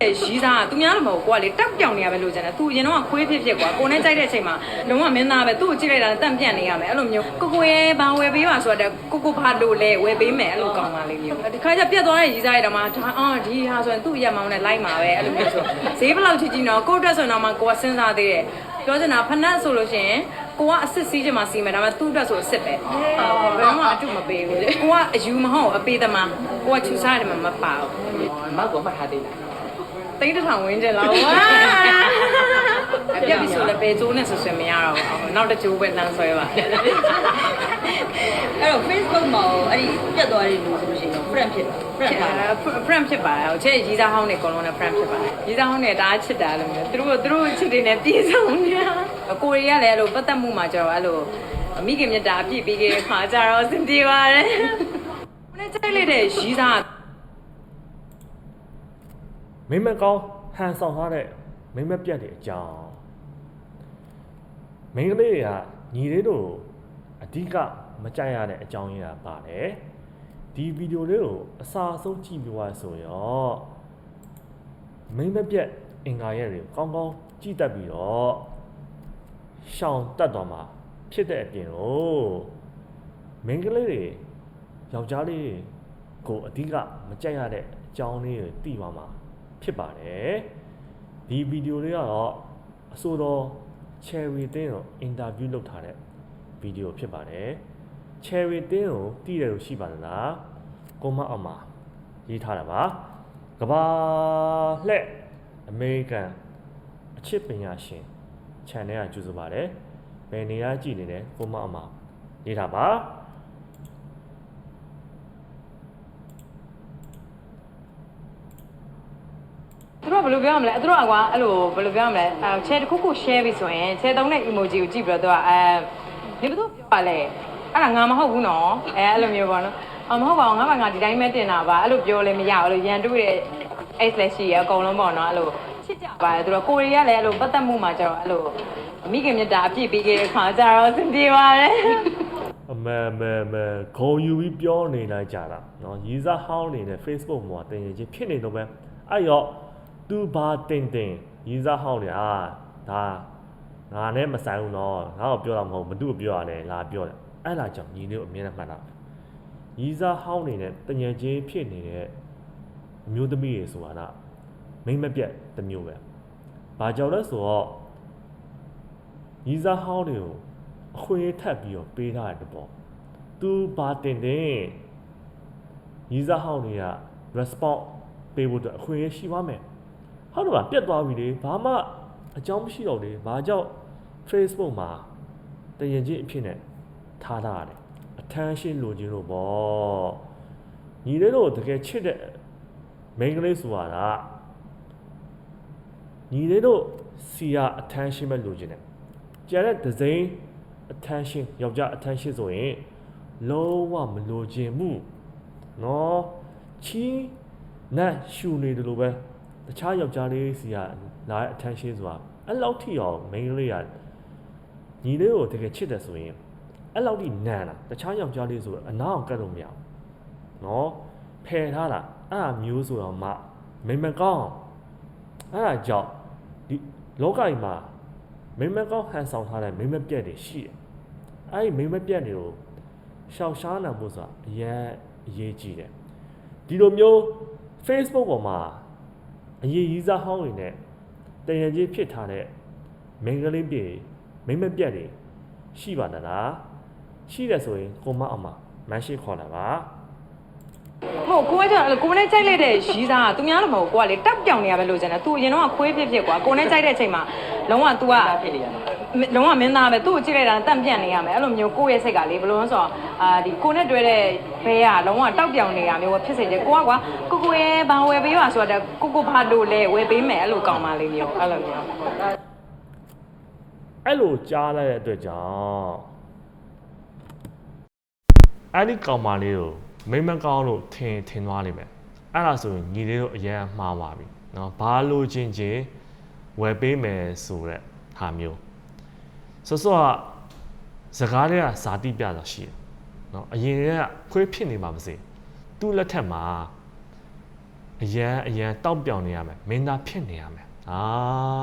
ရီးစားကသူများလည်းမဟုတ်ကိုကလေတောက်ပြောင်နေရပဲလို့ကျန်တယ်သူအရင်တော့ခွေးဖြစ်ဖြစ်ကွာကိုနဲ့ကြိုက်တဲ့အချိန်မှာလုံးဝမင်းသားပဲသူ့ကိုကြည့်လိုက်တာတန့်ပြန့်နေရမယ်အဲ့လိုမျိုးကိုကိုရဲ့ဘာဝယ်ပေးပါဆိုတော့ကိုကိုဘာလို့လဲဝယ်ပေးမယ်အဲ့လိုကောင်းပါလိမ့်မျိုးဒီခါကျပြတ်သွားတဲ့ရီးစားရတော့မှဒါအော်ဒီဟာဆိုရင်သူ့ရက်မောင်းနဲ့လိုက်မှာပဲအဲ့လိုမျိုးဆိုဈေးဘယ်လောက်ချစ်ကြည့်တော့ကိုယ့်အတွက်ဆိုရင်တော့မှကိုကစဉ်းစားသေးတယ်ပြောချင်တာဖနက်ဆိုလို့ရှိရင်ကိုကအစ်စ်စီးချင်မှစီးမယ်ဒါပေမဲ့သူ့အတွက်ဆိုအစ်စ်ပဲဘယ်မှအတုမပေးဘူးလေကိုကအယူမဟုတ်အပေးသမားကိုကချူစားတယ်မှာမပါဘူးမောက်ကောမှတ်ထားသေးလား တိတ်တထောင်ဝင်းကျင်လောက်ဝါအပြက်ပြီဆိုလည်းပေကျိုးနဲ့ဆွဆွမရတော့ဘူးနောက်တစ်ကျိုးပဲတန်းဆွဲပါအဲ့တော့ Facebook မှာရောအဲ့ဒီပြတ်သွားတဲ့လူဆိုလို့ရှိရင် friend ဖြစ်တာ friend ပါလား friend ဖြစ်ပါတယ်ဟိုချဲရီးစားဟောင်းတွေအကုန်လုံးနဲ့ friend ဖြစ်ပါတယ်ရီးစားဟောင်းတွေဒါချစ်တာလို့မျိုးသူတို့သူတို့ချစ်တွေနဲ့ပြည့်စုံနေတာကိုရီးယားလည်းအဲ့လိုပတ်သက်မှုမှာကျတော့အဲ့လိုမိခင်မြတ်တာအပြည့်ပေးခဲ့တဲ့ခါကျတော့စင်ပြေပါတယ်ကိုနဲ့ကြိုက်လိုက်တဲ့ရီးစား မိမကောင်းဟန်ဆောင်ထားတဲ့မိမပြတ်တဲ့အကြောင်းမိန်းကလေးတွေကညီလေးတို့အဓိကမကြိုက်ရတဲ့အကြောင်းရင်းကပါတယ်ဒီဗီဒီယိုလေးကိုအစာအဆုံးကြည့်ပြီးသွားဆိုရောမိမပြတ်အင်္ဂါရက်တွေကိုကောင်းကောင်းကြည့်တတ်ပြီးတော့ရှောင်တတ်တော်မှာဖြစ်တဲ့အပြင်ကိုမိန်းကလေးတွေယောက်ျားလေးတွေကိုအဓိကမကြိုက်ရတဲ့အကြောင်းလေးတွေသိပါမှာ ဖြစ်ပါတယ်ဒီဗီဒီယိုလေးကတော့အဆိုတော် Cherry တင်းကိုအင်တာဗျူးလုပ်ထားတဲ့ဗီဒီယိုဖြစ်ပါတယ် Cherry တင်းကိုတည်တယ်လို့ရှိပါသလားကိုမအောင်မှာရေးထားတာပါကဘာလှက်အမေရိကန်အချစ်ပညာရှင် channel ကကြိုဆိုပါတယ်ဘယ်နေရာကြည့်နေလဲကိုမအောင်မှာရေးထားပါ သူ တို့ကဘယ်လိုပြောရမလဲသူတို့ကကွာအဲ့လိုဘယ်လိုပြောရမလဲအဲ share တစ်ခုခု share ပြီဆိုရင် share သုံးတဲ့ emoji ကိုကြည့်ပြီးတော့သူကအဲနေဘသူပြောပါလဲအဲ့ဒါငါမဟုတ်ဘူးနော်အဲအဲ့လိုမျိုးပေါ့နော်အမဟုတ်ပါဘူးငါမှငါဒီတိုင်းပဲတင်တာပါအဲ့လိုပြောလည်းမရဘူးလို့ရန်တွေ့တဲ့ S လည်းရှိရအကုန်လုံးပေါ့နော်အဲ့လိုချစ်ကြပါတယ်သူတို့ကိုရီးယားလည်းအဲ့လိုပတ်သက်မှုမှာကျတော့အဲ့လိုမိခင်မြတ်တာအပြည့်ပေးခဲ့တဲ့ခါကျတော့စင်ပြေပါတယ်အမေမေမေဂုံယူပြီးပြောနေလိုက်ကြတာနော်ရီးစားဟောင်းနေတဲ့ Facebook မှာတင်ရင်ချင်းဖြစ်နေတော့ပဲအဲ့တော့ သူဘာတင်တင်ရင်းစားဟောင်းနေတာဒါငါနဲ့မဆိုင်ဘူးနော်ငါ့ကိုပြောတာမဟုတ်မသူ့ကိုပြောရတယ်လာပြောတယ်အဲ့လာကြောင့်ညီလေးကိုအမြဲတမ်းမှတ်တာရင်းစားဟောင်းနေတဲ့တညံချင်းဖြစ်နေတဲ့အမျိုးသမီးတွေဆိုတာကမိမ့်မပြတ်တစ်မျိုးပဲဘာကြောင့်လဲဆိုတော့ရင်းစားဟောင်းတွေကိုအခွင့်အရေးထပ်ပြီးတော့ပေးထားတဲ့ပေါ့သူဘာတင်တင်ရင်းစားဟောင်းတွေက response ပေးဖို့အတွက်အခွင့်အရေးရှိပါမယ် ဟုတ်တယ်ပါပြတ်သွားပြီလေဘာမှအကြောင်းမရှိတော့လေဘာကြောင့် Facebook မှာတရင်ချင်းအဖြစ်နဲ့ထားထားရတယ် attention လိုချင်လို့ပေါ့ညီလေးတို့တကယ်ချစ်တဲ့ main ကလေးဆိုတာကညီလေးတို့စီက attention ပဲလိုချင်တယ် ကျန်တဲ့ဒီဇိန်း attention ယောက်ျား attention ဆိုရင်လုံးဝမလိုချင်ဘူးเนาะချီးနတ်ရှူနေတယ်လို့ပဲ တခြားယောက်ျားလေးစီကလာတဲ့ attention ဆိုတာအဲ့လောက်ထိအောင် main လေးကညီလေးကိုတကယ်ချစ်တယ်ဆိုရင်အဲ့လောက်ထိနန်တာတခြားယောက်ျားလေးဆိုအနာအောင်ကတ်လို့မရဘူးနော်ဖယ်ထားတာအဲ့အမျိုးဆိုတော့မှမိမကောင်းအဲ့ဒါကြောင့်ဒီလောကကြီးမှာမိမကောင်းဟန်ဆောင်ထားတဲ့မိမပြက်တွေရှိတယ်အဲ့ဒီမိမပြက်တွေကိုရှောင်ရှားနိုင်ဖို့ဆိုတာအရန်အရေးကြီးတယ်ဒီလိုမျိုး Facebook ပေါ်မှာ အရေးကြီးစားဟောင်းတွေနဲ့တရံကြီးဖြစ်ထားတဲ့မိန်းကလေးတွေမိမပြက်တွေရှိပါသလား။ရှိတယ်ဆိုရင်ကိုမအောင်မှာမန်ရှိခေါ်လာပါမဟုတ်ကိုကကြောင့်အဲ့လိုကိုနဲ့ကြိုက်လိုက်တဲ့ရီးစားကသူများလည်းမဟုတ်ကိုကလေတောက်ပြောင်နေရပဲလို့ကျန်တယ်သူအရင်တော့ခွေးဖြစ်ဖြစ်ကွာကိုနဲ့ကြိုက်တဲ့အချိန်မှာလုံးဝ तू ကဖြစ်နေရမှာ လုံးဝမင်းသားပဲသူ့ကိုကြည့်လိုက်တာတန့်ပြန့်နေရမယ်အဲ့လိုမျိုးကိုယ့်ရဲ့စိတ်ကလေဘယ်လိုလဲဆိုတော့အာဒီကိုနဲ့တွဲတဲ့ဘဲကလုံးဝတောက်ပြောင်နေတာမျိုးပဲဖြစ်စေတယ်ကိုကကွာကိုကိုရဲ့ဘာဝယ်ပေးပါဆိုတော့ကိုကိုဘာလို့လဲဝယ်ပေးမယ်အဲ့လိုကောင်းပါလိမ့်မျိုးအဲ့လိုမျိုး။အဲ့လိုကြားလိုက်တဲ့အတွက်ကြောင့်အဲ့ဒီကောင်မလေးကိုမိမကောင်းလို့ထင်ထင်သွားလိမ့်မယ်။အဲ့ဒါဆိုရင်ညီလေးတို့အရင်မှားပါပြီ။နော်ဘာလို့ချင်းချင်းဝယ်ပေးမယ်ဆိုတဲ့ဟာမျိုး ဆိုဆိုကစကားတွေကဇာတိပြတာရှိတယ်။နော်အရင်ကခွေးဖြစ်နေမှာမစေ။သူ့လက်ထက်မှာအရန်အရန်တောက်ပြောင်နေရမယ်မင်းသားဖြစ်နေရမယ်အာ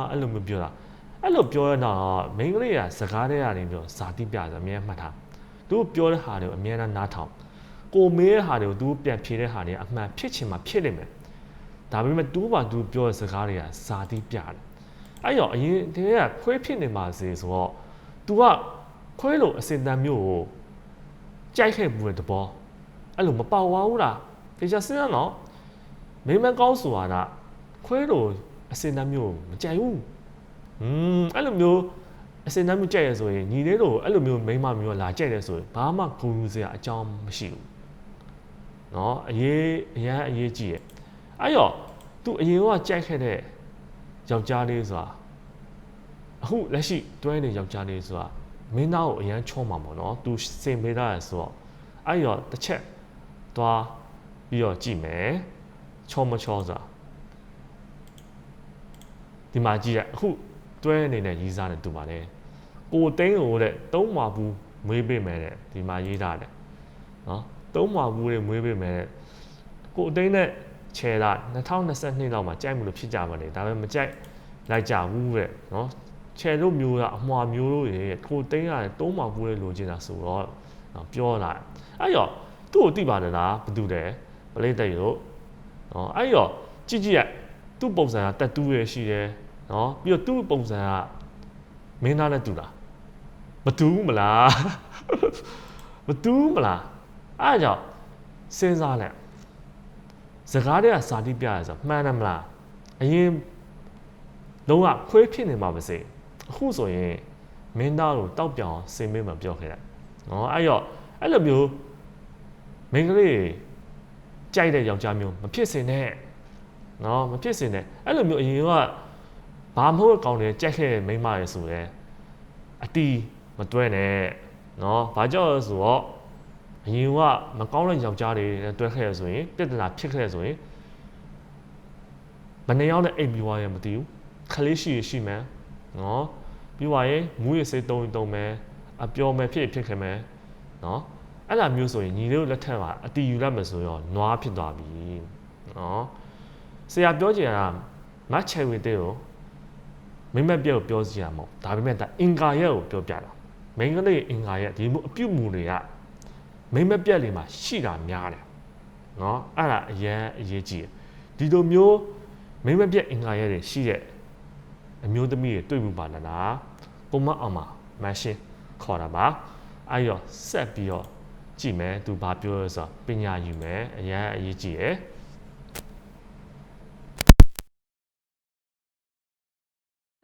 အဲ့လိုမျိုးပြောတာအဲ့လိုပြောရတော့မိန်းကလေးကစကားတွေကနေပြောဇာတိပြဆိုအမြဲမှတ်ထားသူပြောတဲ့ဟာတွေကိုအမြဲတမ်းနားထောင်ကိုမေးတဲ့ဟာတွေကိုသူပြန်ဖြေတဲ့ဟာတွေအမှန်ဖြစ်ချင်မှဖြစ်လိမ့်မယ်ဒါပေမဲ့သူ့ဘာသူပြောတဲ့စကားတွေကဇာတိပြတယ်အဲ့တော့အရင်တည်းကခွဲဖြစ်နေမှာစေဆိုတော့ ။ तू ကခွဲလို့အစင်တန်မျိုးကိုကြိုက်ခဲ့မှုတဲ့သဘောအဲ့လိုမပေါဝါဘူးလား။ဖေချာစဉ်းစားတော့မင်းမကောင်းဆိုတာကခွဲလို့အစင်တန်မျိုးမကြိုက်ဘူး။อืมအဲ့လိုမျိုးအစင်တမ်းမှုကြိုက်ရဆိုရင်ညီလေးတို့အဲ့လိုမျိုးမိမမျိုးလာကြိုက်ရဆိုရင်ဘာမှဂုဏ်ယူစရာအကြောင်းမရှိဘူး။နော်အရေးအရန်အရေးကြီးရဲ့။အဲ့တော့ तू အရင်ကကြိုက်ခဲ့တဲ့ယောက်ျားလေးဆိုတာ အခုလက်ရှိတွဲနေယောက်ျားလေးဆိုတာမင်းသားကိုအရန်ချောမှာပေါ့နော် तू စင်ပေးတာဆိုတော့အဲ့တော့တစ်ချက်သွားပြီးတော့ကြည့်မယ်ချောမချောဆိုတာဒီမှာကြည့်ရအခုတွဲနေတဲ့ရေးစားတဲ့သူပါလေကိုသိန်းကိုတဲ့သုံးမှာဘူးမွေးပေးမယ်တဲ့ဒီမှာရေးထားတယ်နော်သုံးမှာဘူးတဲ့မွေးပေးမယ်တဲ့ကိုသိန်းနဲ့ချဲတာ2022လောက်မှာကြိုက်မှုလို့ဖြစ်ကြပါလေဒါပေမဲ့မကြိုက်လိုက်ကြဘူးတဲ့နော် ချဲလို့မျိုးကအမွာမျိုးလို့ရေကိုသိန်းရတယ်သုံးမှာဘူးလေလိုချင်တာဆိုတော့နော်ပြောလာအဲ့ရောသူ့ကိုသိပါတယ်လားဘာတူတယ်ပလိတဲ့ရောနော်အဲ့ရောကြည့်ကြည့်ရသူ့ပုံစံကတက်တူးရရှိတယ်နော်ပြီးတော့သူ့ပုံစံကမင်းသားနဲ့တူတာမတူဘူးမလားမတူဘူးမလားအဲ့ဒါကြောင့်စဉ်းစားလိုက်စကားတွေကစာတိပြရဆိုမှန်တယ်မလားအရင်လုံးဝခွေးဖြစ်နေမှာပါစေ အခုဆိုရင်မင်းသားကိုတောက်ပြောင်စင်မေးမှပြောခဲ့တယ်နော်အဲ့တော့အဲ့လိုမျိုးမိန်းကလေးကြိုက်တဲ့ယောက်ျားမျိုးမဖြစ်စင်နဲ့နော်မဖြစ်စင်နဲ့အဲ့လိုမျိုးအရင်ကဘာမဟုတ်ကောင်းတယ်ကြက်ခဲ့တဲ့မိန်းမရေဆိုရဲအတီးမတွဲနဲ့နော်ဘာကြောင့်လဲဆိုတော့အရင်ကမကောင်းတဲ့ယောက်ျားတွေနဲ့တွဲခဲ့ရဆိုရင်ပြဿနာဖြစ်ခဲ့ရဆိုရင်မနေရောက်တဲ့အိမ်ပြီးွားရမသိဘူးခလေးရှိရရှိမယ် နော်ပြီးွားရင်မူးရစိတ်တုံးတုံးမယ်အပျော်မယ်ဖြစ်ဖြစ်ခဲ့မယ်နော်အဲ့လိုမျိုးဆိုရင်ညီလေးတို့လက်ထက်မှာအတီးယူလိုက်မယ်ဆိုရောနွားဖြစ်သွားပြီနော်ဆရာပြောချင်တာမတ်ချယ်ဝေတဲ့ကိုမိမ့်မက်ပြက်ကိုပြောစီရမဟုတ်ဒါပေမဲ့ဒါအင်္ဂါရက်ကိုပြောပြတာမိန်းကလေးအင်္ဂါရက်ဒီမှုအပြုတ်မှုတွေကမိမ့်မက်ပြက်လေးမှာရှိတာများတယ်နော်အဲ့ဒါအရန်အရေးကြီးတယ်ဒီလိုမျိုးမိမ့်မက်ပြက်အင်္ဂါရက်တွေရှိတဲ့ အမျိုးသမီးတွေတွေ့မှုပါလားပုံမအောင်မှာမရှင်းခေါ်တာပါအဲ့ရောဆက်ပြီးတော့ကြည့်မယ်သူဘာပြောလဲဆိုတော့ပညာယူမယ်အရန်အရေးကြီးရယ်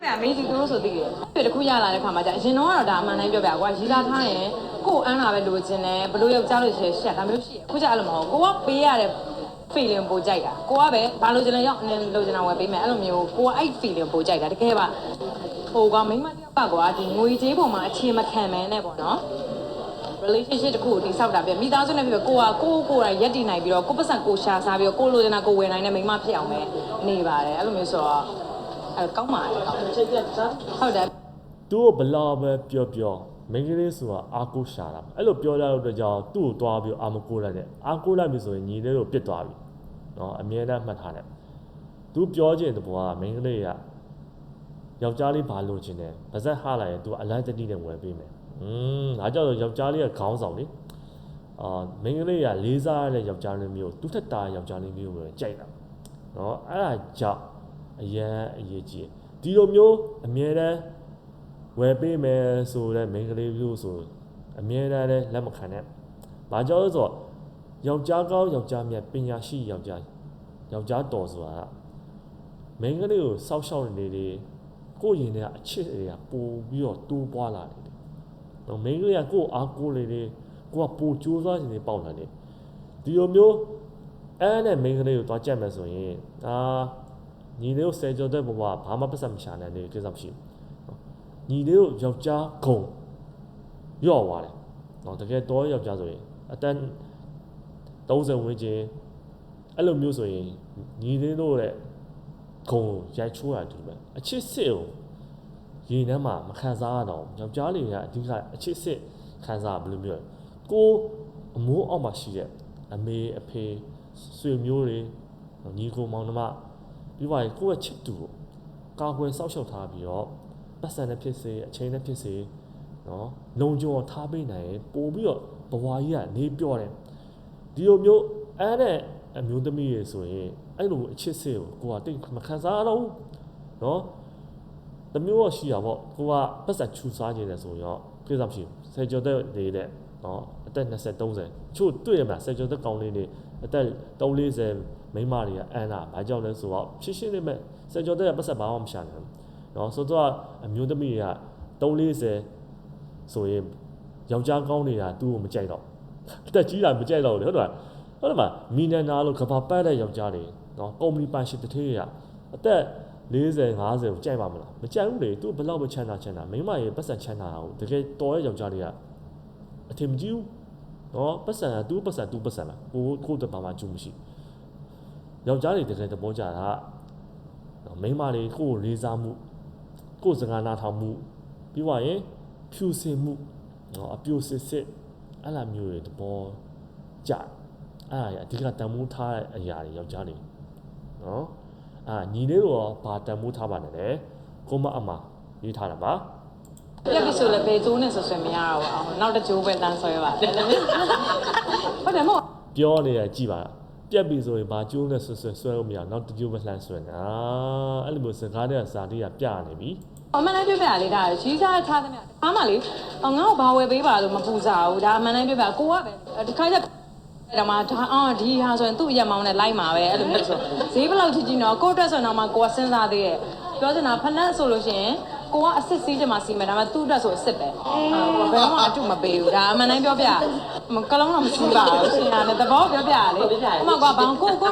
အဲ့မင်းဒီလိုဆိုသိတယ်ပြတခုရလာတဲ့ခါမှာကြာအရင်တော့ကတော့ဒါအမှန်တိုင်းပြောပြကွာရီစားထားရင်ကို့အန်းလာပဲလိုချင်တယ်ဘလို့ယောက်ျားလို့ရှိရင်ရှက်ဒါမျိုးရှိရအခုကြာအဲ့လိုမဟုတ်ကိုကပေးရတဲ့ feeling ပိုကြိုက်တာကိုကပဲဘာလို့ချင်လဲရောက်အနေလိုချင်တာဝယ်ပေးမယ်အဲ့လိုမျိုးကိုကအဲ့ feeling ပိုကြိုက်တာတကယ်ပါဟိုကမိန်းမတယောက်ကကွာဒီငွေကြေးပုံမှာအခြေမခံမဲနဲ့ပေါ့နော် relationship တခုကိုတိဆောက်တာပြမိသားစုနဲ့ပြကိုကကိုကိုယ်တိုင်ရက်တည်နိုင်ပြီးတော့ကိုပတ်စံကိုရှာစားပြီးတော့ကိုလိုချင်တာကိုဝယ်နိုင်တဲ့မိန်းမဖြစ်အောင်ပဲနေပါတယ်အဲ့လိုမျိုးဆိုတော့အဲကောင်းပါတယ်ဟုတ်တယ်သူ့ကိုဘလောက်ပဲပြောပြောမိန်းကလေးဆိုတာအာကိုရှာတာအဲ့လိုပြောရတဲ့အတွက်ကြောင့်သူ့ကိုတွားပြီးအာမကိုလိုက်တယ်အာကိုလိုက်ပြီဆိုရင်ညီလေးကိုပြစ်သွားပြီ နော်အမြဲတမ်းမှတ်ထားတယ်သူပြောချင်တဲ့ဘဝကမိန်းကလေးကယောက်ျားလေးဘာလို့ချင်တယ်ဗဇက်ဟာလိုက်ရင်သူအလိုက်တတိနဲ့ဝယ်ပေးမယ်อืมဒါကြောင့်ယောက်ျားလေးကခေါင်းဆောင်လေအာမိန်းကလေးကလေးစားရတဲ့ယောက်ျားလေးမျိုးသူ့ထက်တာယောက်ျားလေးမျိုးကိုကြိုက်တာနော်အဲ့ဒါကြောင့်အရန်အရေးကြီးတယ်ဒီလိုမျိုးအမြဲတမ်းဝယ်ပေးမယ်ဆိုတဲ့မိန်းကလေးမျိုးဆိုအမြဲတမ်းလည်းလက်မခံနဲ့။ဘာကြောင့်လဲဆိုတော့ ယောက်ျားကောင်းယောက်ျားမြတ်ပညာရှိယောက်ျားယောက်ျားတော်ဆိုတာကမိန်းကလေးကိုစောက်ရှောက်နေလေကိုယ့်ရင်ထဲကအချစ်တွေကပိုပြီးတော့တိုးပွားလာတယ်။တော့မိန်းကလေးကကိုယ့်အားကိုးလေလေကိုကပိုကြိုးစားနေပေါက်လာတယ်။ဒီလိုမျိုးအဲ့နဲ့မိန်းကလေးကိုသွားကြက်မယ်ဆိုရင်အာညီလေးကိုဆယ်ကျော်တဲ့ဘဝဘာမှပတ်စံမရှာနိုင်တဲ့ကိစ္စမရှိဘူး။ညီလေးတို့ယောက်ျားဂုံရော့သွားတယ်။နော်တကယ်တော့ယောက်ျားဆိုရင်အတန်း 30ဝန်းကျင်အဲ့လိုမျိုးဆိုရင်ညီလေးတို့ရဲ့ဂုံရိုက်ချိုးရတူပဲအချစ်စစ်ကိုရေနှမ်းမှာမခံစားရတော့ယောက်ျားလေးကအဓိကအချစ်စစ်ခံစားဘယ်လိုမျိုးလဲကိုအမိုးအောက်မှာရှိတဲ့အမေအဖေဆွေမျိုးတွေညီကိုမောင်နှမပြီးသွားရင်ကိုယ့်ရဲ့ချစ်သူကိုကာကွယ်စောင့်ရှောက်ထားပြီးတော့ပတ်စံနဲ့ဖြစ်စေအချိန်နဲ့ဖြစ်စေနော်လုံခြုံအောင်ထားပေးနိုင်ရင်ပို့ပြီးတော့ဘဝကြီးကနေပြော့တယ် ဒီလိုမျိုးအဲ့တဲ့အမျိုးသမီးရေဆိုရင်အဲ့လိုအချစ်စစ်ကိုကိုကတိတ်မခံစားရတော့ဘူးနော်တမျိုးတော့ရှိတာပေါ့ကိုကပတ်စံချူစားနေတယ်ဆိုရင်တော့ကိစ္စမရှိဘူးဆယ်ကျော်သက်နေတဲ့နော်အသက်20 30ချို့တွေ့ရမှာဆယ်ကျော်သက်ကောင်းလေးတွေအသက်340မိန်းမတွေကအန်နာဘာကြောင့်လဲဆိုတော့ရှင်းရှင်းလေးပဲဆယ်ကျော်သက်ကပတ်စံဘာမှမရှာနိုင်ဘူးနော်ဆိုတော့အမျိုးသမီးတွေက340ဆိုရင်ယောက်ျားကောင်းနေတာသူ့ကိုမကြိုက်တော့ အသက်ကြီးတာမကြိုက်တော့ဘူးလေဟုတ်တယ်ဟုတ်တယ်မမီနန်နာလို့ကဘာပတ်တဲ့ယောက်ျားတွေနော်ကုမ္ပဏီပိုင်ရှင်တစ်ထေးရအသက်40 50ကိုကြိုက်ပါမလားမကြိုက်ဘူးလေသူဘယ်လောက်ပဲချမ်းသာချမ်းသာမိန်းမရေပတ်စံချမ်းသာတာကိုတကယ်တော်ရဲ့ယောက်ျားတွေကအထင်မကြီးဘူးနော်ပတ်စံကသူပတ်စံသူပတ်စံလားကိုကိုတဘာမှကျူးမရှိယောက်ျားတွေတကယ်သဘောကျတာနော်မိန်းမတွေကိုကိုလေးစားမှုကိုစကားနာထောင်မှုပြီးသွားရင်ဖြူစင်မှုနော်အပြိုစစ်စစ် အဲ့လိုမျိုးတွေသဘောကျအဲ့ဒါရအဓိကတန်မိုးထားတဲ့အရာတွေယောက်ျားတွေနော်အာညီလေးတို့ရောဘာတန်မိုးထားပါနဲ့လေကိုမအမရေးထားတာပါပြက်ပြီဆိုလည်းဘယ်ကျိုးနဲ့ဆွဆွမရတော့ဘူးအောင်နောက်တစ်ကျိုးပဲတန်းဆွဲပါဟုတ်တယ်မို့ပြောနေတာကြည်ပါပြက်ပြီဆိုရင်ဘာကျိုးနဲ့ဆွဆွဆွဲလို့မရအောင်နောက်တစ်ကျိုးပဲလှမ်းဆွဲနေတာအဲ့လိုမျိုးစကားတွေကစာတွေကပြနေပြီ အမှန်တမ်းပြောပြရလေဒါရီးစားထားသမျှအားမလေးငါ့ကိုဘာဝယ်ပေးပါလို့မပူစားဘူးဒါအမှန်တမ်းပြောပြကိုကပဲဒီခါကျဒါမှဒါအော်ဒီဟာဆိုရင်သူ့အရက်မောင်းနဲ့လိုက်မှာပဲအဲ့လိုမျိုးဆိုဈေးဘယ်လောက်ကြီးကြီးနော်ကိုယ့်အတွက်ဆိုရင်တော့မှကိုကစဉ်းစားသေးရဲ့ပြောချင်တာဖက်လက်ဆိုလို့ရှိရင်ကိုကအစ်စ်စီးတယ်မှာစီမယ်ဒါပေမဲ့သူ့အတွက်ဆိုအစ်စ်ပဲဘယ်မှအတုမပေးဘူးဒါအမှန်တမ်းပြောပြကလုံးတော့မစီးပါဘူးရှင်ရတယ်သဘောပြောပြရလေအမကဘာကိုကို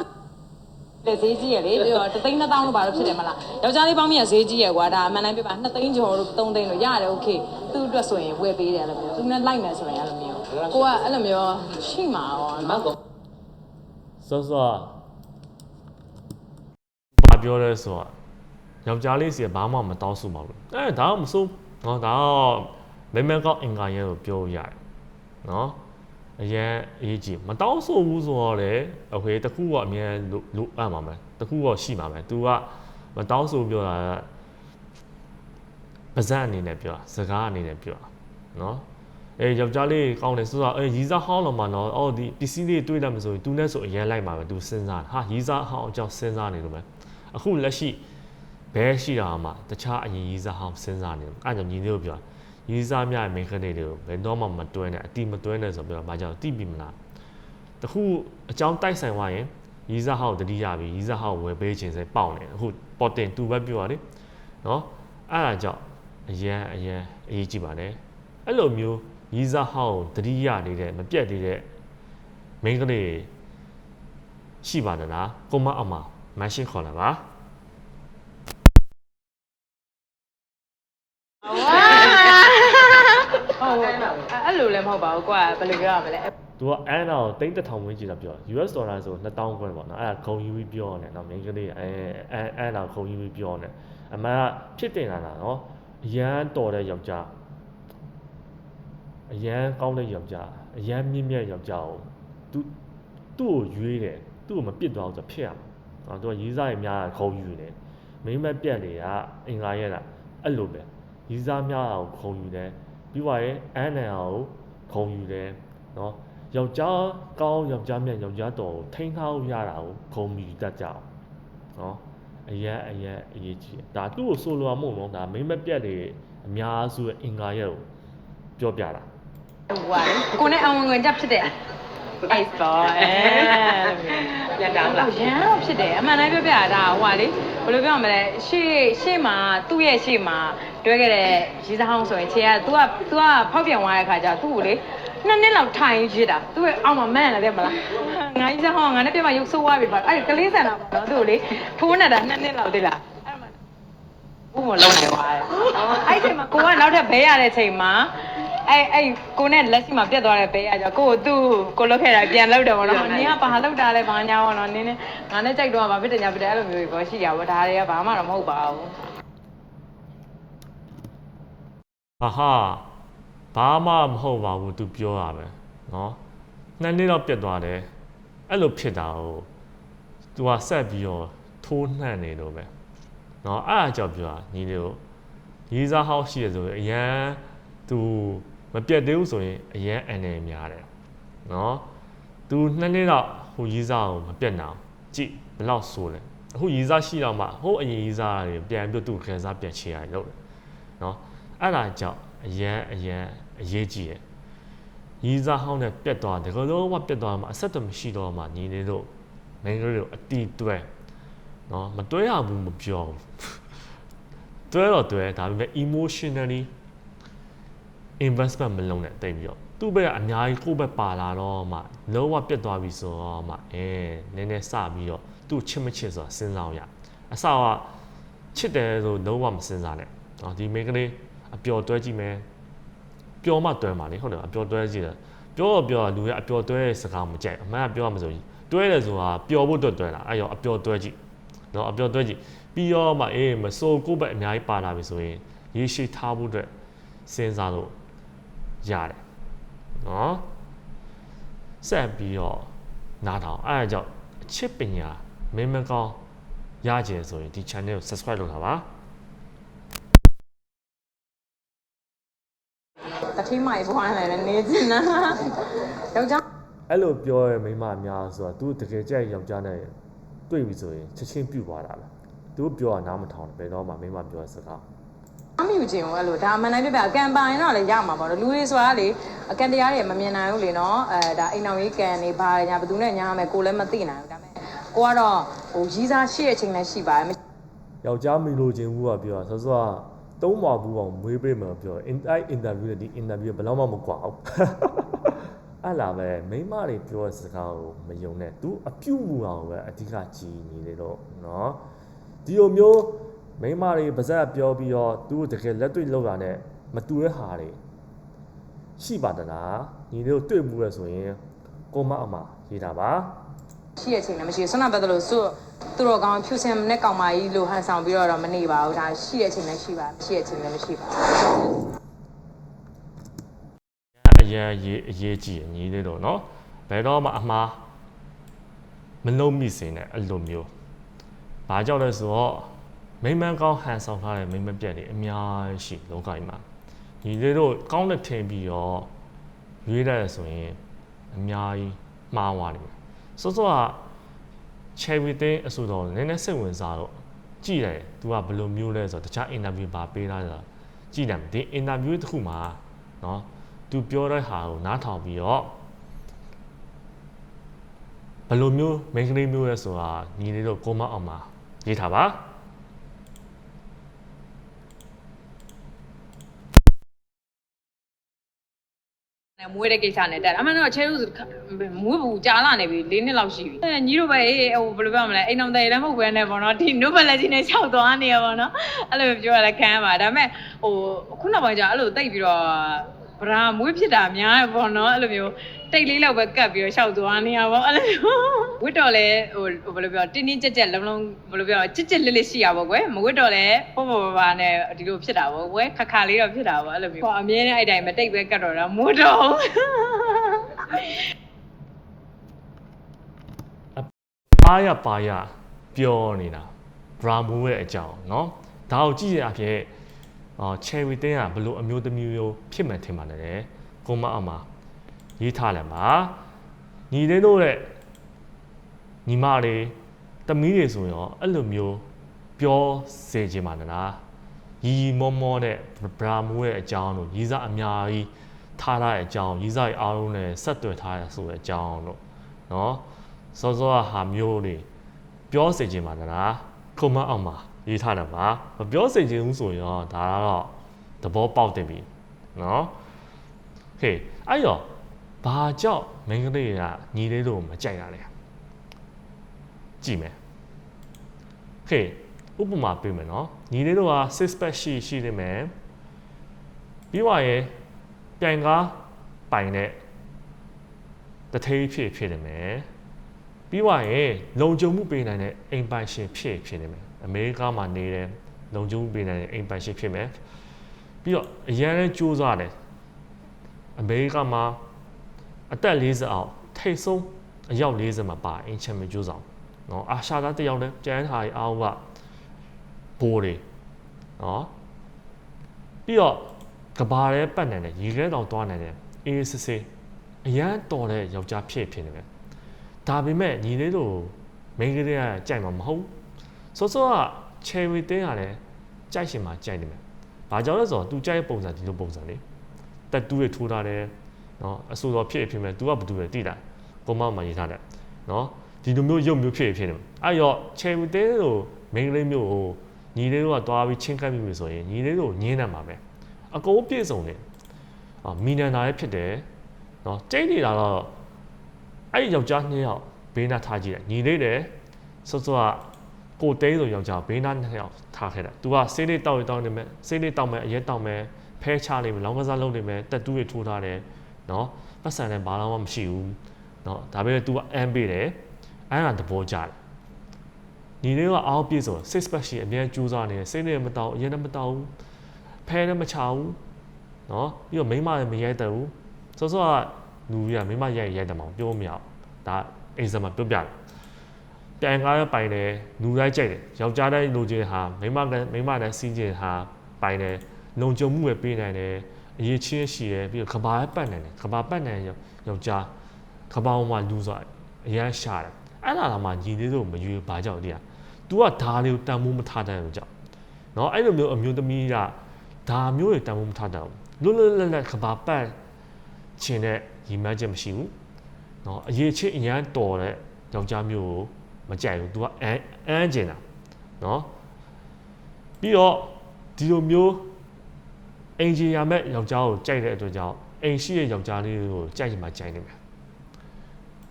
လေဈေးကြီးရလေပြီးတော့တသိန်းနှစ်သောင်းလို့ဘာလို့ဖြစ်တယ်မလားယောက်ျားလေးပေါင်းမြတ်ဈေးကြီးရကွာဒါအမှန်တမ်းပြောပြနှစ်သိန်းကျော်လို့သုံးသိန်းလို့ရတယ်โอเคသူ့အတွက်ဆိုရင်ဝယ်ပေးတယ်လို့မျိုးသူနဲ့လိုက်မယ်ဆိုရင်အဲ့လိုမျိုးကိုကအဲ့လိုမျိုးရှိမှာရောနော် စောစောဘာပြောလဲဆိုတော့ယောက်ျားလေးစီကဘာမှမတောင်းဆိုပါဘူးအဲဒါကမစိုးနော်ဒါတော့မဲမဲကောက်အင်္ဂါရဲကိုပြောရတယ်နော် အရင်အရေးကြီးမတောင်းဆိုဘူးဆိုတော့လေအဖေတခုကအမြဲလိုလိုအပ်မှာမယ်တခုကရှိမှာမယ် तू ကမတောင်းဆိုပြောတာကပါဇက်အနေနဲ့ပြောတာစကားအနေနဲ့ပြောတာနော် အေးယောက်ျားလေးကောင်းတယ်ဆိုတော့အေးရီးစားဟောင်းတော့မှနော်အော်ဒီပစ္စည်းလေးတွေးလိုက်မှဆိုရင် तू နဲ့ဆိုအရင်လိုက်မှာပဲ तू စဉ်းစားဟာရီးစားဟောင်းအကြောင်းစဉ်းစားနေလို့ပဲအခုလက်ရှိဘဲရှိတာမှတခြားအရင်ရီးစားဟောင်းစဉ်းစားနေတယ်အဲ့ကြောင့်ညီလေးကိုပြော ရီးစားမြရဲ့မိန်းကလေးတွေကိုဘယ်တော့မှမတွဲနဲ့အတိမတွဲနဲ့ဆိုပြီးတော့မကြောက်တိပြီမလားတခုအကြောင်းတိုက်ဆိုင်သွားရင်ရီးစားဟောင်းတတိယပြီရီးစားဟောင်းဝယ်ပေးခြင်းစိပေါက်နေအခုပေါ်တင် तू ပဲပြောရတယ်နော်အဲ့ဒါကြောင့်အရင်အရင်အရေးကြီးပါတယ်အဲ့လိုမျိုးရီးစားဟောင်းတတိယနေတဲ့မပြတ်သေးတဲ့မိန်းကလေးရှိပါတယ်လားကိုမအမမရှင်းခေါ်လာပါ ဟုတ်အဲ့လိုလည်းမဟုတ်ပါဘူးကွာဘယ်လိုပြောရမလဲသူကအဲ့ဒါကိုတိမ့်တစ်ထောင်ဝန်းကျင်တော့ပြော US ဒေါ်လာဆို2000ခွဲပေါ့နော်အဲ့ဒါခုံယူပြီးပြောနေတော့မိန်းကလေးအဲအဲအဲ့ဒါခုံယူပြီးပြောနေအမှန်ကဖြစ်တင်လာတာနော်အရန်တော်တဲ့ယောက်ျားအရန်ကောင်းတဲ့ယောက်ျားအရန်မြင့်မြတ်ယောက်ျားကိုသူသူ့ကိုရွေးတယ်သူ့ကိုမပစ်သွားဘူးဆိုဖြစ်ရမှာနော်သူကရေးစားရများခုံယူနေမိမ့်မပြက်နေကအင်္ဂါရက်တာအဲ့လိုပဲရေးစားများအောင်ခုံယူတယ် ပြီးပါရဲ့အန်နန်အောင်ခုံယူတယ်နော်ယောက်ျားကောင်းယောက်ျားမြတ်ယောက်ျားတော်ကိုထိန်းထားဖို့ရတာကိုဂုံမြူတတ်ကြအောင်နော်အရက်အရက်အရေးကြီးတယ်ဒါသူ့ကိုဆိုလိုရမို့နော်ဒါမိမ့်မပြတ်တွေအများစုရဲ့အင်္ဂါရက်ကိုပြောပြတာဟွာကိုနဲ့အောင်ဝင်ဝင်ကြဖြစ်တယ်အဲ့တော့အဲရန်တောင်းလားရန်တော့ဖြစ်တယ်အမှန်တမ်းပြောပြတာဟွာလေဘယ်လိုပြောရမလဲရှေ့ရှေ့မှာသူ့ရဲ့ရှေ့မှာ တွဲခဲ့တဲ့ရီးစားဟောင်းဆိုရင်ခြေက तू က तू ကဖောက်ပြန်သွားတဲ့ခါကျသူ့ကိုလေနှစ်နှစ်လောက်ထိုင်ရစ်တာသူ့ရဲ့အောက်မှာမန့်လာတယ်မလားငါရီးစားဟောင်းကငါနဲ့ပြမရုပ်ဆိုးသွားပြီပါအဲ့ကလေးဆန်တာပေါ့နော်သူ့ကိုလေထိုးနေတာနှစ်နှစ်လောက်သေးလားအဲ့မှာဘူးမလုံးနိုင်ပါဘူး။အဲ့ဒီချိန်မှာကိုကနောက်ထပ်ဘဲရတဲ့ချိန်မှာအဲ့အဲ့ကိုနဲ့လက်ရှိမှာပြတ်သွားတဲ့ဘဲရကြကိုကိုသူ့ကိုလုတ်ခဲ့တာပြန်လုတ်တယ်ပေါ့နော်။နင်းကဘာလုတ်တာလဲဘာညာပေါ့နော်။နင်းနဲ့ငါနဲ့ကြိုက်တော့ဘာဖြစ်တယ်ညာဖြစ်တယ်အဲ့လိုမျိုးပေါ့ရှိရပါဒါတွေကဘာမှတော့မဟုတ်ပါဘူး ဟာဟာဘာမှမဟုတ်ပါဘူးသူပြောတာပဲနော်နှစ်နှစ်တော့ပြတ်သွားတယ်အဲ့လိုဖြစ်တာကို तू ဟာဆက်ပြီးတော့ထိုးနှံ့နေလို့ပဲနော်အဲ့အကြောင်းပြောတာညီလေးကိုရီးစားဟောက်ရှိရဆိုရင်အရန် तू မပြတ်သေးဘူးဆိုရင်အရန်အန်နေများတယ်နော် तू နှစ်နှစ်တော့ဟိုရီးစားကိုမပြတ်နိုင်ကြည့်ဘလောက်ဆိုးလဲအခုရီးစားရှိတော့မှဟိုအရင်ရီးစားတွေပြန်ပြီးတော့သူ့ခံစားပြန်ချေရလို့နော် အဲ့ဒါကြောင့်အရန်အရန်အရေးကြီးရယ်ညီစားဟောင်းနဲ့ပြက်သွားတယ်ကလုံးဝပြက်သွားမှအဆက်တမရှိတော့မှညီလေးတို့မိန်းကလေးတို့အတီးတွဲနော်မတွဲရဘူးမပြောဘူးတွဲတော့တွဲဒါပေမဲ့ emotionally investment မလုပ်နဲ့တိတ်ပြီးတော့သူ့ဘက်ကအများကြီးကိုယ့်ဘက်ပါလာတော့မှလုံးဝပြတ်သွားပြီဆိုတော့မှအဲနည်းနည်းစပြီးတော့သူ့ချစ်မချစ်ဆိုတာစဉ်းစားအောင်ရအစကချစ်တယ်ဆိုလုံးဝမစဉ်းစားနဲ့နော်ဒီမိန်းကလေး အပျော်တွဲကြည့်မယ်ပျော်မှတွဲမှာလေဟုတ်တယ်အပျော်တွဲကြည့်တယ်ပျော်တော့ပျော်တာလူရဲ့အပျော်တွဲတဲ့စကားမကြိုက်အမှန်ကပြောရမှာဆိုရင်တွဲတယ်ဆိုတာပျော်ဖို့တွဲတွဲတာအဲ့ရောအပျော်တွဲကြည့်နော်အပျော်တွဲကြည့်ပြီးတော့မှအေးမဆိုကိုယ့်ဘက်အများကြီးပါလာပြီဆိုရင်ရေရှည်ထားဖို့အတွက်စဉ်းစားလို့ရတယ်နော်ဆက်ပြီးတော့နားထောင်အဲ့ဒါကြောင့်အချစ်ပညာမင်းမကောင်းရကြတယ်ဆိုရင်ဒီ channel ကို subscribe လုပ်တာပါ တတိမိုင်ဘွားလည်းနေချင်တာယောက်ျားအဲ့လိုပြောရဲမိန်းမအများဆိုတာ तू တကယ်ကြိုက်ယောက်ျားနဲ့တွေ့ပြီဆိုရင်ချက်ချင်းပြုတ်သွားတာလား तू ပြောတာနားမထောင်ဘယ်တော့မှမိန်းမပြောတဲ့စကားအမြူချင်းကိုအဲ့လိုဒါအမှန်တိုင်းပြပြအကံပိုင်တော့လည်းရမှာပေါ့နော်လူတွေဆိုတာလေအကံတရားတွေမမြင်နိုင်ဘူးလေနော်အဲဒါအိမ်အောင်ကြီးကံနေပါညာဘယ်သူနဲ့ညာမယ်ကိုလည်းမသိနိုင်ဘူးဒါပေမဲ့ကိုကတော့ဟိုရီးစားရှိတဲ့အချိန်လည်းရှိပါတယ်ယောက်ျားမီလိုချင်ဘူးကပြောတာဆောစောက သုံးပါဘူးအောင်မွေးပေးမှပြောအင်အဲ့အင်တာဗျူးနဲ့ဒီအင်တာဗျူးဘယ်တော့မှမကွာဘူးအဲ့လာပဲမိန်းမတွေပြောတဲ့စကားကိုမယုံနဲ့ तू အပြုတ်မှုအောင်ပဲအဓိကကြည်နေလေတော့เนาะဒီလိုမျိုးမိန်းမတွေပါဇက်ပြောပြီးတော့ तू တကယ်လက်တွေ့လောက်တာနဲ့မတူတဲ့ဟာတွေရှိပါတလားညီတို့တွေ့မှုရဆိုရင်ကိုမအမရေးတာပါ ရှိတဲ့အချိန်လည်းမရှိဘူးဆွမ်းနာပတ်သက်လို့သူ့သူတို့ကောင်ဖြူစင်နဲ့ကောင်မကြီးလို့ဟန်ဆောင်ပြီးတော့တော့မနေပါဘူးဒါရှိတဲ့အချိန်လည်းရှိပါမရှိတဲ့အချိန်လည်းမရှိပါဘူး အရေးအရေးအရေးကြီးရညီလေးတော့เนาะဘယ်တော့မှအမှားမလုံးမိစေနဲ့အဲ့လိုမျိုးဘာကြောင့်လဲဆိုတော့မိမ့်မန်းကောင်းဟန်ဆောင်ထားတဲ့မိမ့်မပြက်တွေအများကြီးရှိလောကကြီးမှာညီလေးတို့ကောင်းတဲ့ထင်ပြီးတော့ရွေးရတယ်ဆိုရင်အများကြီးမှားသွားတယ် စောစောက cherry တင်းအဆိုတော့နည်းနည်းစိတ်ဝင်စားတော့ကြည့်တယ် तू ကဘယ်လိုမျိုးလဲဆိုတော့တခြား interview ပါပေးတာဆိုကြည့်တယ်ဒီ interview တစ်ခုမှာเนาะ तू ပြောတဲ့ဟာကိုနားထောင်ပြီးတော့ဘယ်လိုမျိုး main ကလေးမျိုးလဲဆိုတာညီလေးတို့ကိုမအောင်မှာရေးထားပါ နဲ့မွေးတဲ့ကိစ္စနဲ့တက်အမှန်တော့ချဲလို့မွေးဘူးကြာလာနေပြီ၄နှစ်လောက်ရှိပြီအဲညီတို့ပဲအေးဟိုဘယ်လိုပြောမလဲအိမ်အောင်တယ်လည်းမဟုတ်ဘဲနဲ့ပေါ့နော်ဒီ novelty နဲ့ခြောက်သွားနေရပေါ့နော်အဲ့လိုပြောရလဲခံရပါဒါပေမဲ့ဟိုခုနောက်ပိုင်းကျအဲ့လိုတိတ်ပြီးတော့ ဗရာမွေးဖြစ်တာများရပေါ့နော်အဲ့လိုမျိုးတိတ်လေးလောက်ပဲကတ်ပြီးတော့ခြောက်သွားနေရပေါ့အဲ့လိုမျိုးဝစ်တော့လဲဟိုဘယ်လိုပြောတင်းတင်းကြက်ကြက်လုံးလုံးဘယ်လိုပြောကြက်ကြက်လေးလေးရှိရပါကွယ်မဝစ်တော့လဲပေါ့ပေါ့ပါပါနဲ့ဒီလိုဖြစ်တာပေါ့ကွယ်ခါခါလေးတော့ဖြစ်တာပေါ့အဲ့လိုမျိုးဟောအမြဲတမ်းအဲ့တိုင်းပဲတိတ်ပဲကတ်တော့တာမွတ်တော့ အားရပါရပြောနေတာဘရာမိုးရဲ့အကြောင်းเนาะဒါကိုကြည့်ရအဖြစ် အော် cherry တင်းကဘလို့အမျိုးသမီးမျိုးဖြစ်မှန်ထင်ပါလေကိုမအောင်မှာရေးထားလဲမှာညီတင်းတို့ရဲ့ညီမတွေတမီးတွေဆိုရင်အဲ့လိုမျိုးပြောစေခြင်းပါလားရီမောမောနဲ့ဗရာမိုးရဲ့အကြောင်းတို့ရီစာအများကြီးထားတဲ့အကြောင်းရီစာရဲ့အားလုံးနဲ့ဆက်သွယ်ထားရဆိုတဲ့အကြောင်းတို့နော်စောစောဟာမျိုးတွေပြောစေခြင်းပါလားခုံမအောင်ပါ ရေးထားတယ်ပါမပြောစေချင်ဘူးဆိုရင်တော့ဒါကတော့သဘောပေါက်တယ်ပြီနော်ဟေးအဲ့ရောဘာကြောင့်မင်းကလေးကညီလေးတို့မကြိုက်တာလဲကြည့်မယ်ဟေးဥပမာပေးမယ်နော်ညီလေးတို့က6 pack ရှိရှိနေမယ်ပြီးွားရင်ပြိုင်ကားပိုင်တဲ့တထေးဖြစ်ဖြစ်နေမယ်ပြီးွားရင်လုံခြုံမှုပေးနိုင်တဲ့အိမ်ပိုင်ရှင်ဖြစ်ဖြစ်နေမယ် အမေရိကမှာနေတဲ့လုံခြုံမှုပေးနိုင်တဲ့အိမ်ပိုင်ရှင်ဖြစ်မယ်ပြီးတော့အရန်လည်းစူးစမ်းတယ်အမေရိကမှာအသက်40အောက်ထိတ်ဆုံးအယောက်40မှာပါအင်ချမ်မီကျိုးဆောင်နော်အာရှာသားတစ်ယောက်နဲ့ကျန်းထားရအောင်ကဘိုးတွေနော်ပြီးတော့ကဘာရဲပတ်နေတယ်ရေခဲတောင်သွားနေတယ်အေးစစ်စစ်အရန်တော်တဲ့ယောက်ျားဖြစ်ဖြစ်နေတယ်ဒါပေမဲ့ညီလေးတို့မိန်းကလေးကကြိုက်မှာမဟုတ် စောစောကချယ်ရီတင်းရတယ်ကြိုက်ရှင်မှာကြိုက်နေမယ်ဘာကြောင့်လဲဆိုတော့ तू ကြိုက်ပုံစံဒီလိုပုံစံလေးတက်တူးရထိုးထားတယ်နော်အဆိုတော်ဖြစ်ဖြစ်မဲ့ तू ကဘာတူလဲတိတာပုံမှန်မှာရေးထားတယ်နော်ဒီလိုမျိုးရုပ်မျိုးဖြစ်ဖြစ်နေတယ်အဲ့တော့ချယ်ရီတင်းတို့မိန်းကလေးမျိုးကိုညီလေးတို့ကသွားပြီးချင်းကပ်မိပြီဆိုရင်ညီလေးတို့ညင်းနေမှာပဲအကုန်ပြည့်စုံတယ်အာမီနန်နာလည်းဖြစ်တယ်နော်ကျိတ်နေတာတော့အဲ့ဒီယောက်ျားနှစ်ယောက်ဘေးနားထားကြည့်တယ်ညီလေးတယ်စောစောက ကိုတဲဆိုယောက်ျားဘေးနားနှစ်ယောက်ထားခဲ့တယ်။ तू ကဆေးလေးတောက်ရတောက်နေမယ်ဆေးလေးတောက်မယ်အရက်တောက်မယ်ဖဲချနေမယ်လောင်းကစားလုပ်နေမယ်တက်တူးရထိုးထားတယ်နော်ပတ်စံလည်းဘာမှမရှိဘူးနော်ဒါပေမဲ့ तू ကအမ်းပေးတယ်အမ်းကသဘောကျတယ်ညီလေးကအားပြည့်စုံ six pack ရှိအများကြိုးစားနေတယ်စိတ်နဲ့မတောက်အရင်နဲ့မတောက်ဘူးဖဲနဲ့မချဘူးနော်ပြီးတော့မိန်းမလည်းမရိုက်တယ်ဘူးစောစောကလူကြီးကမိန်းမရိုက်ရိုက်တယ်မအောင်ပြောမရဘူးဒါအိမ်စမှာပြောပြတယ် ပြန်ကားရပိုင်တယ်လူတိုင်းကြိုက်တယ်ယောက်ျားတိုင်းလိုချင်ဟာမိန်းမကမိန်းမတိုင်းစီးချင်ဟာပိုင်တယ်လုံခြုံမှုပဲပေးနိုင်တယ်အရေးချင်းရှိတယ်ပြီးတော့ကဘာပတ်နိုင်တယ်ကဘာပတ်နိုင်ယောက်ျားကဘာပေါ်မှာလူဆိုအရန်ရှာတယ်အဲ့ဒါလာမှညီလေးတို့မယူဘာကြောင့်တည်း तू ကဓာလေးကိုတန်မိုးမထားတတ်ဘူးကြောင့်เนาะအဲ့လိုမျိုးအမျိုးသမီးကဓာမျိုးတွေတန်မိုးမထားတတ်ဘူးလွတ်လွတ်လပ်လပ်ကဘာပတ်ချင်တဲ့ညီမချက်မရှိဘူးเนาะအရေးချင်းအရန်တော်တဲ့ယောက်ျားမျိုးကို မကြိုက်ဘူး तू ကအန်းအန်းကျင်တာเนาะပြီးတော့ဒီလိုမျိုးအင်ဂျင်ယာမဲ့ယောက်ျားကိုကြိုက်တဲ့အတွက်ကြောင့်အင်ရှိရဲ့ယောက်ျားလေးကိုကြိုက်ချင်မှကြိုက်နေမယ်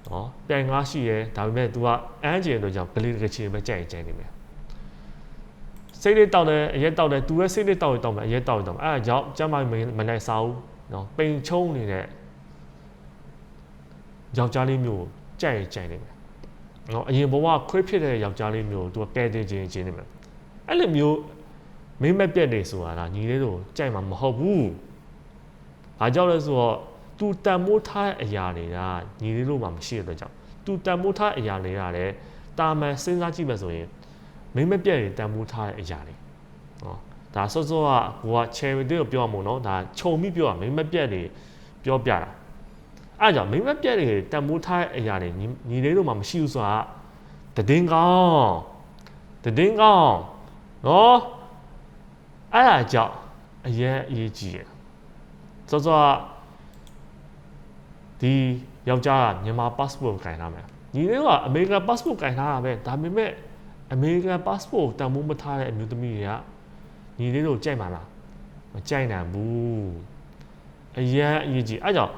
เนาะပြိုင်ငါရှိရဲဒါပေမဲ့ तू ကအန်းကျင်အတွက်ကြောင့်ဂလေးတစ်ချင်ပဲကြိုက်ရင်ကြိုက်နေမယ်စိတ်လေးတောက်တယ်အရက်တောက်တယ်သူပဲစိတ်လေးတောက်ရင်တောက်မယ်အရက်တောက်ရင်တောက်မယ်အဲဒါကြောင့်ကျမမနိုင်စားဘူးเนาะပိန်ချုံနေတဲ့ယောက်ျားလေးမျိုးကိုကြိုက်ရင်ကြိုက်နေမယ် နော်အရင်ဘဝခွေးဖြစ်တဲ့ယောက်ျားလေးမျိုးကို तू ကကဲတင်ခြင်းခြင်းနေမယ်အဲ့လိုမျိုးမင်းမပြက်နေဆိုတာကညီလေးတို့ကြိုက်မှာမဟုတ်ဘူး။ဘာကြောင့်လဲဆိုတော့ तू တန်မိုးထားတဲ့အရာတွေကညီလေးတို့မှမရှိတဲ့အတွက်ကြောင့် तू တန်မိုးထားအရာတွေကလည်းတာမန်စဉ်းစားကြည့်မှဆိုရင်မင်းမပြက်တွေတန်မိုးထားတဲ့အရာတွေ။နော်ဒါစောစောကကိုက cherry တွေကိုပြောမှာနော်ဒါခြုံပြီးပြောတာမင်းမပြက်တွေပြောပြတာ။ အဲ့ကြောင့်မင်းမပြက်တွေတန်မိုးထားတဲ့အရာတွေညီညီလေးတို့မှမရှိဘူးဆိုတာတည်င်းကောင်းတည်င်းကောင်းနော်အဲ့ဒါကြောင့်အရင်အရေးကြီးရယ်စောစောကဒီယောက်ျားကမြန်မာ passport ကိုကင်ထားမယ်ညီလေးကအမေရိကန် passport ကင်ထားတာပဲဒါပေမဲ့အမေရိကန် passport ကိုတန်ဖိုးမထားတဲ့အမျိုးသမီးတွေကညီလေးတို့ကြိုက်မှာလားမကြိုက်နိုင်ဘူးအရင်အရေးကြီးအဲ့ကြောင့်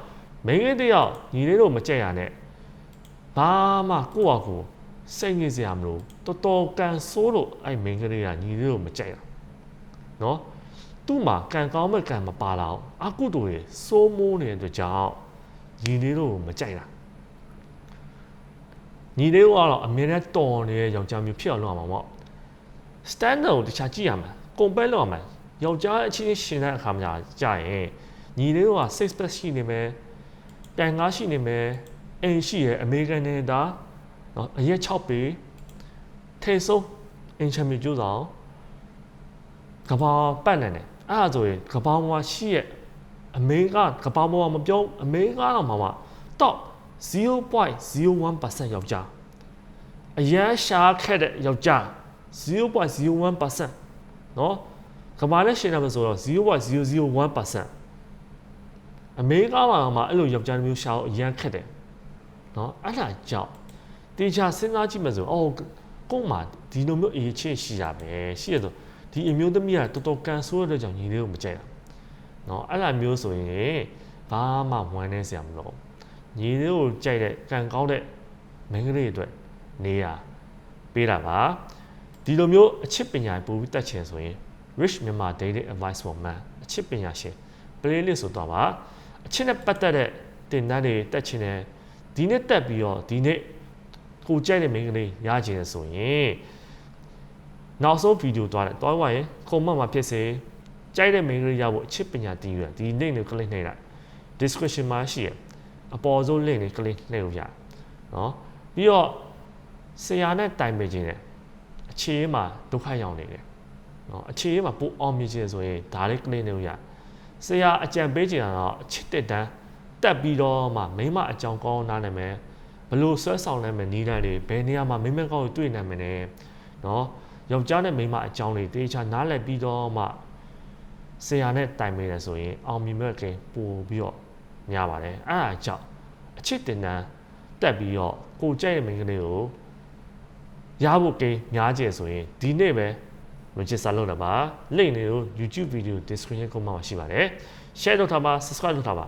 မိန်းကလေးတစ်ယောက်ညီလေးတို့မကြိုက်ရနဲ့ဘာမှကိုယ့်အကူစိတ်ငြိစရာမလိုတော်တော်ကန်ဆိုးလို့အဲ့မိန်းကလေးကညီလေးတို့မကြိုက်ရနော်သူ့မှာကံကောင်းမဲ့ကံမပါလာအောင်အကုသိုလ်တွေစိုးမိုးနေတဲ့အတွက်ကြောင့်ညီလေးတို့ကိုမကြိုက်တာညီလေးတို့ကတော့အမြဲတမ်းတော်နေတဲ့ယောက်ျားမျိုးဖြစ်အောင်လုပ်ရမှာပေါ့ standard ကိုတခြားကြည့်ရမှာ compare လုပ်ရမှာယောက်ျားအချင်းချင်းရှင်တဲ့အခါမှာကြာရင်ညီလေးတို့က six pack ရှိနေမယ် ပြန်ကားရှိနေမယ်အိမ်ရှိရယ်အမေရိကန်နေတာနော်အရက်6ပေထေဆုံးအင်ချမ်းမြေကျိုးဆောင် ကဘာပတ်နေတယ်အဲ့ဒါဆိုရင်ကဘာမှာရှိရဲ့အမေကကဘာမှာမပြောအမေကတော့မှမ top 0.01%ယောက်ျားအရန်ရှားခဲ့တဲ့ယောက်ျား0.01%เนาะကဘာနဲ့ရှင်းရမယ်ဆိုတော့0.001% အမေရိကမှာအဲ့လိုယောက်ျားမျိုးရှာတော့အရန်ခက်တယ်နော်အဲ့ဒါကြောင့်တေချာစဉ်းစားကြည့်မှဆိုအော်ကို့မှာဒီလိုမျိုးအေးချင်းရှိရမယ်ရှိရဆိုဒီအမျိုးသမီးကတော်တော်ကန်ဆိုးရတဲ့ကြောင့်ညီလေးကိုမကြိုက်တာနော်အဲ့လိုမျိုးဆိုရင်ဘာမှဝမ်းနေစရာမလိုညီလေးကိုကြိုက်တဲ့ကန်ကောင်းတဲ့မိန်းကလေးအတွက်နေရာပေးတာပါဒီလိုမျိုးအချစ်ပညာပို့ပြီးတတ်ချင်ဆိုရင် Rich Myanmar Daily Advice for Man အချစ်ပညာရှင် playlist ဆိုတော့ပါ အချစ်နဲ့ပတ်သက်တဲ့တင်တန်းတွေတက်ချင်တယ်ဒီနေ့တက်ပြီးတော့ဒီနေ့ကိုကြိုက်တဲ့မိန်းကလေးရချင်တယ်ဆိုရင်နောက်ဆုံးဗီဒီယိုသွားတယ်သွားသွားရင်ခုံမမှာဖြစ်စေကြိုက်တဲ့မိန်းကလေးရဖို့အချစ်ပညာတည်ရဒီ link ကို click နှိပ်လိုက် description မှာရှိရအပေါ်ဆုံး link လေး click နှိပ်လို့ရတယ်နော်ပြီးတော့ဆရာနဲ့တိုင်ပင်ခြင်းနဲ့အခြေအမှာဒုက္ခရောက်နေတယ်နော်အခြေအမှာပိုအောင်မြင်ခြင်းဆိုရင်ဒါလေးကလေးနေလို့ရ ဆရာအကြံပေးခြင်းကတော့အချစ်တက်တန်းတက်ပြီးတော့မှမိမအကြောင်းကောင်းနားနိုင်မယ်ဘလို့ဆွဲဆောင်နိုင်မယ်နီးနိုင်လေဘယ်နေရာမှာမိမကောင်းကိုတွေ့နိုင်မယ်လဲနော်ယောက်ျားနဲ့မိမအကြောင်းတွေတေချာနားလည်ပြီးတော့မှဆရာနဲ့တိုင်ပင်ရဆိုရင်အောင်မြင်မဲ့ကလေးပို့ပြီးတော့များပါတယ်အဲ့ဒါကြောင့်အချစ်တင်တန်းတက်ပြီးတော့ကိုကြိုက်တဲ့မိန်းကလေးကိုရဖို့ကိန်းများကျယ်ဆိုရင်ဒီနေ့ပဲ register လုပ်တာပါ link တွေကို YouTube video description comment မှာရှိပါတယ် share လုပ်ထားပါ subscribe လုပ်ထားပါ